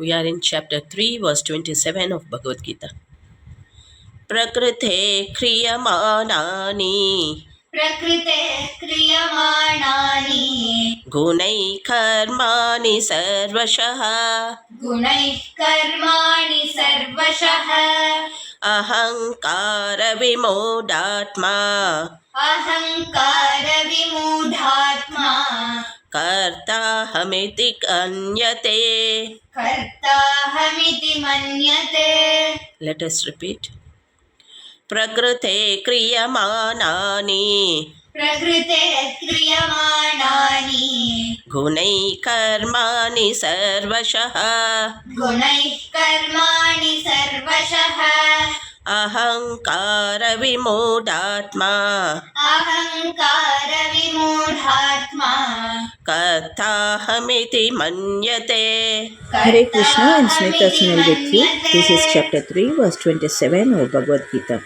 We are in chapter 3, verse 27 of Bhagavad Gita. प्रकृते क्रियमाणानि। प्रकृते क्रियमाणानि। गुणैः कर्माणि सर्वशः। गुणैः कर्माणि सर्वशः। अहङ्कारविमूढात्मा अहङ्कारविमूढात्मा कर्ताहमिति कन्यते। कर्ताहमिति मन्यते। Let us repeat. प्रकृते क्रियमाणानि। प्रकृते क्रियमाणानि। गुणैः कर्माणि सर्वशः। गुणैः कर्माणि सर्वशः। अहङ्कारविमूढात्मा अहङ्कारविमूढात्मा कर्ताहमिति मन्यते Hare Krishna and Smith Archana with you. This is chapter 3, verse 27 of Bhagavad Gita.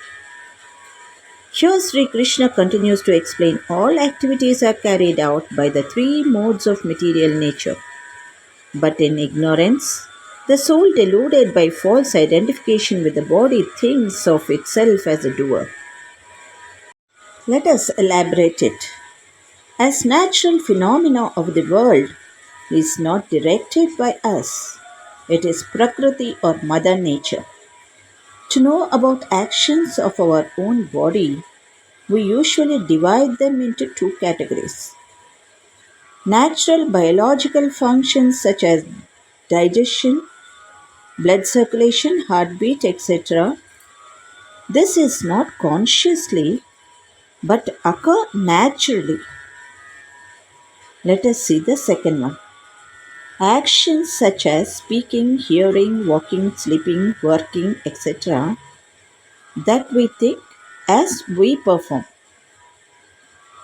Here Sri Krishna continues to explain all activities are carried out by the three modes of material nature. But in ignorance, the soul deluded by false identification with the body thinks of itself as a doer. Let us elaborate it. As natural phenomena of the world is not directed by us, it is Prakriti or Mother Nature. To know about actions of our own body, we usually divide them into two categories. Natural biological functions such as digestion, blood circulation, heartbeat, etc. This is not consciously but occur naturally. Let us see the second one. Actions such as speaking, hearing, walking, sleeping, working, etc., that we think as we perform.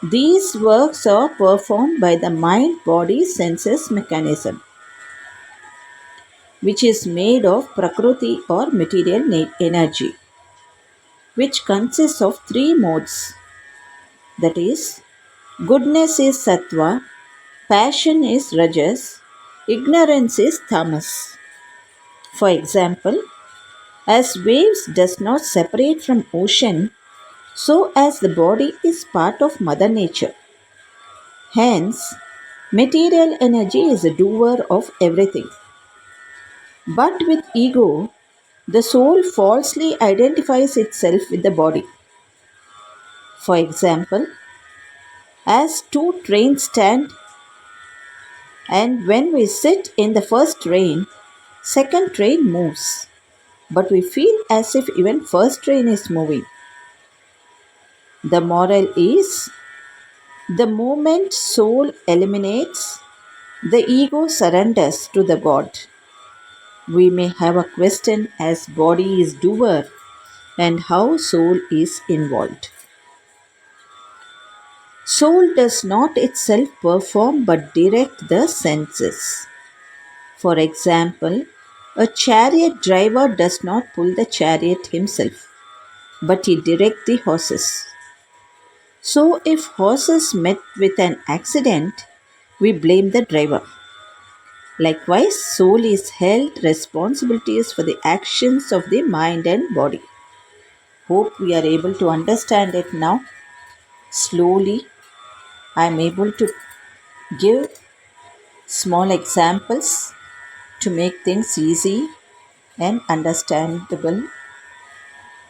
These works are performed by the mind body senses mechanism, which is made of Prakriti or material energy, which consists of three modes that is, goodness is Sattva, passion is Rajas, ignorance is Tamas. For example, as waves does not separate from ocean, so as the body is part of Mother Nature. Hence, material energy is a doer of everything. But with ego, the soul falsely identifies itself with the body. For example, as two trains stand, and when we sit in the first train, second train moves, but we feel as if even first train is moving. The moral is the moment soul eliminates, the ego surrenders to the God. We may have a question as body is doer and how soul is involved. Soul does not itself perform but direct the senses. For example, a chariot driver does not pull the chariot himself, but he directs the horses. So, if horses met with an accident, we blame the driver. Likewise, soul is held responsibilities for the actions of the mind and body. Hope we are able to understand it now. Slowly, I am able to give small examples to make things easy and understandable.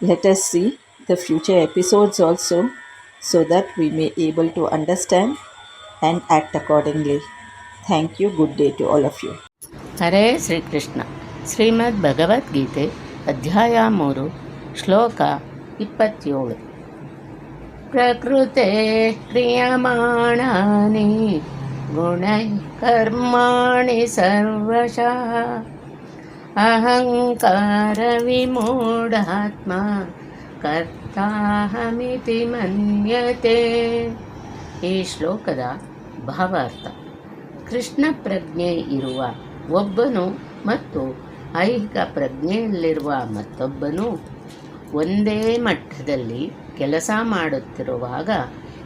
Let us see the future episodes also so that we may able to understand and act accordingly. Thank you. Good day to all of you. ಹರೇ ಶ್ರೀಕೃಷ್ಣ ಶ್ರೀಮದ್ ಭಗವದ್ಗೀತೆ ಅಧ್ಯಾಯ ಮೂರು ಶ್ಲೋಕ ಇಪ್ಪತ್ತೇಳು ಪ್ರಕೃತೆ ಗುಣೈ ಕರ್ಮಾಣಿ ಸರ್ವಶಃ. ಅಹಂಕಾರ ವಿಮೂಢಾತ್ಮ, ಕರ್ತಾಹಮಿತಿ ಮನ್ಯತೆ. ಈ ಶ್ಲೋಕದ ಭಾವಾರ್ಥ, ಕೃಷ್ಣ ಪ್ರಜ್ಞೆ ಇರುವ ಒಬ್ಬನು ಮತ್ತು ಐಹಿಕ ಪ್ರಜ್ಞೆಯಲ್ಲಿರುವ ಮತ್ತೊಬ್ಬನು ಒಂದೇ ಮಟ್ಟದಲ್ಲಿ ಕೆಲಸ ಮಾಡುತ್ತಿರುವಾಗ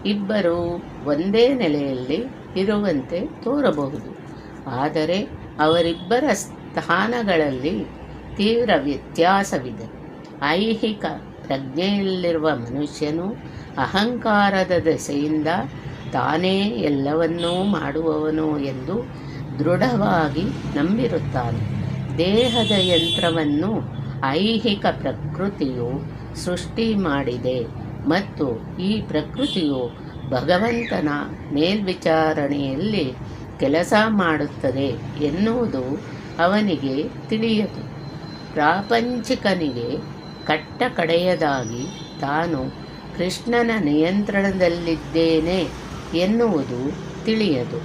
ಇಬ್ಬರು ಒಂದೇ ನೆಲೆಯಲ್ಲಿ ಇರುವಂತೆ ತೋರಬಹುದು. ಆದರೆ ಅವರಿಬ್ಬರ ಸ್ಥಾನಗಳಲ್ಲಿ ತೀವ್ರ ವ್ಯತ್ಯಾಸವಿದೆ. ಐಹಿಕ ಪ್ರಜ್ಞೆಯಲ್ಲಿರುವ ಮನುಷ್ಯನು ಅಹಂಕಾರದ ದೆಸೆಯಿಂದ ತಾನೇ ಎಲ್ಲವನ್ನೂ ಮಾಡುವವನು ಎಂದು ದೃಢವಾಗಿ ನಂಬಿರುತ್ತಾನೆ. ದೇಹದ ಯಂತ್ರವನ್ನು ಐಹಿಕ ಪ್ರಕೃತಿಯು ಸೃಷ್ಟಿ ಮಾಡಿದೆ ಮತ್ತು ಈ ಪ್ರಕೃತಿಯು ಭಗವಂತನ ಮೇಲ್ವಿಚಾರಣೆಯಲ್ಲಿ ಕೆಲಸ ಮಾಡುತ್ತದೆ ಎನ್ನುವುದು ಅವನಿಗೆ ತಿಳಿಯದು. ಪ್ರಾಪಂಚಿಕನಿಗೆ ಕಟ್ಟಕಡೆಯದಾಗಿ ತಾನು ಕೃಷ್ಣನ ನಿಯಂತ್ರಣದಲ್ಲಿದ್ದೇನೆ ಎನ್ನುವುದು ತಿಳಿಯದು.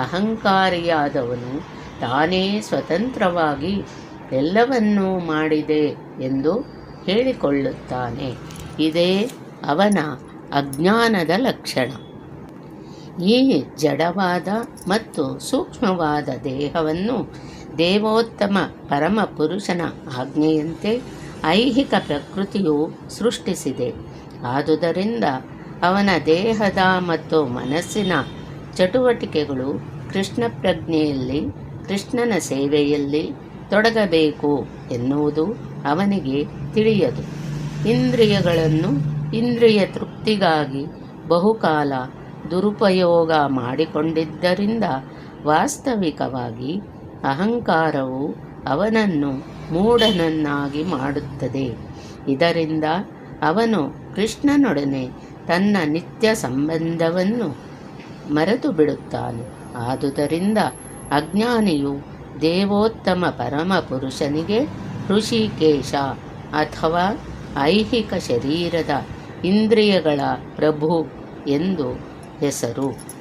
ಅಹಂಕಾರಿಯಾದವನು ತಾನೇ ಸ್ವತಂತ್ರವಾಗಿ ಎಲ್ಲವನ್ನೂ ಮಾಡಿದೆ ಎಂದು ಹೇಳಿಕೊಳ್ಳುತ್ತಾನೆ. ಇದೇ ಅವನ ಅಜ್ಞಾನದ ಲಕ್ಷಣ. ಈ ಜಡವಾದ ಮತ್ತು ಸೂಕ್ಷ್ಮವಾದ ದೇಹವನ್ನು ದೇವೋತ್ತಮ ಪರಮ ಪುರುಷನ ಆಜ್ಞೆಯಂತೆ ಐಹಿಕ ಪ್ರಕೃತಿಯು ಸೃಷ್ಟಿಸಿದೆ. ಆದುದರಿಂದ ಅವನ ದೇಹದ ಮತ್ತು ಮನಸ್ಸಿನ ಚಟುವಟಿಕೆಗಳು ಕೃಷ್ಣ ಪ್ರಜ್ಞೆಯಲ್ಲಿ ಕೃಷ್ಣನ ಸೇವೆಯಲ್ಲಿ ತೊಡಗಬೇಕು ಎನ್ನುವುದು ಅವನಿಗೆ ತಿಳಿಯದು. ಇಂದ್ರಿಯಗಳನ್ನು ಇಂದ್ರಿಯ ತೃಪ್ತಿಗಾಗಿ ಬಹುಕಾಲ ದುರುಪಯೋಗ ಮಾಡಿಕೊಂಡಿದ್ದರಿಂದ ವಾಸ್ತವಿಕವಾಗಿ ಅಹಂಕಾರವು ಅವನನ್ನು ಮೂಢನನ್ನಾಗಿ ಮಾಡುತ್ತದೆ. ಇದರಿಂದ ಅವನು ಕೃಷ್ಣನೊಡನೆ ತನ್ನ ನಿತ್ಯ ಸಂಬಂಧವನ್ನು ಮರೆತು ಬಿಡುತ್ತಾನೆ ಆದುದರಿಂದ ಅಜ್ಞಾನಿಯು ದೇವೋತ್ತಮ ಪರಮ ಪುರುಷನಿಗೆ ಋಷಿಕೇಶ ಅಥವಾ ಐಹಿಕ ಶರೀರದ ಇಂದ್ರಿಯಗಳ ಪ್ರಭು ಎಂದು ಹೆಸರು.